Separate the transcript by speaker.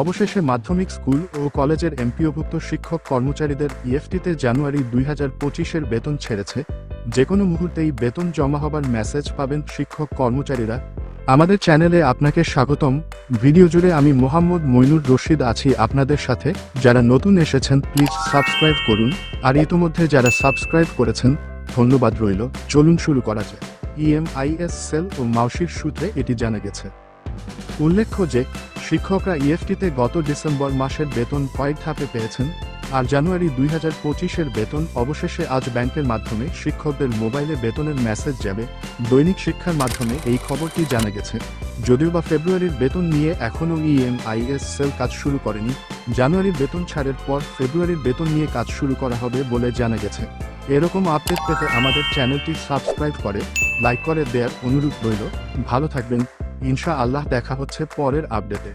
Speaker 1: অবশেষে মাধ্যমিক স্কুল ও কলেজের এমপিওভুক্ত শিক্ষক কর্মচারীদের ইএফটিতে জানুয়ারি দুই হাজার পঁচিশের বেতন ছেড়েছে। যে কোনো মুহূর্তেই বেতন জমা হবার মেসেজ পাবেন শিক্ষক কর্মচারীরা। আমাদের চ্যানেলে আপনাকে স্বাগতম। ভিডিও জুড়ে আমি মোহাম্মদ মইনুর রশিদ আছি আপনাদের সাথে। যারা নতুন এসেছেন, প্লিজ সাবস্ক্রাইব করুন। আর ইতোমধ্যে যারা সাবস্ক্রাইব করেছেন, ধন্যবাদ রইল। চলুন শুরু করা যায় ইএমআইএস সেল ও মাউসির সূত্রে এটি জানা গেছে। উল্লেখ্য যে শিক্ষকরা ইএফটিতে গত ডিসেম্বর মাসের বেতন কয়েক ধাপে পেয়েছেন, আর জানুয়ারি দুই হাজার পঁচিশের বেতন অবশেষে আজ ব্যাংকের মাধ্যমে শিক্ষকদের মোবাইলে বেতনের মেসেজ যাবে। দৈনিক শিক্ষার মাধ্যমে এই খবরটি জানা গেছে। যদিও বা ফেব্রুয়ারির বেতন নিয়ে এখনও ইএমআইএস সেল কাজ শুরু করেনি, জানুয়ারির বেতন ছাড়ের পর ফেব্রুয়ারির বেতন নিয়ে কাজ শুরু করা হবে বলে জানা গেছে। এরকম আপডেট পেতে আমাদের চ্যানেলটি সাবস্ক্রাইব করে, লাইক করে দেওয়ার অনুরোধ রইল। ভালো থাকবেন। ইনশা আল্লাহ দেখা হচ্ছে পরের আপডেটে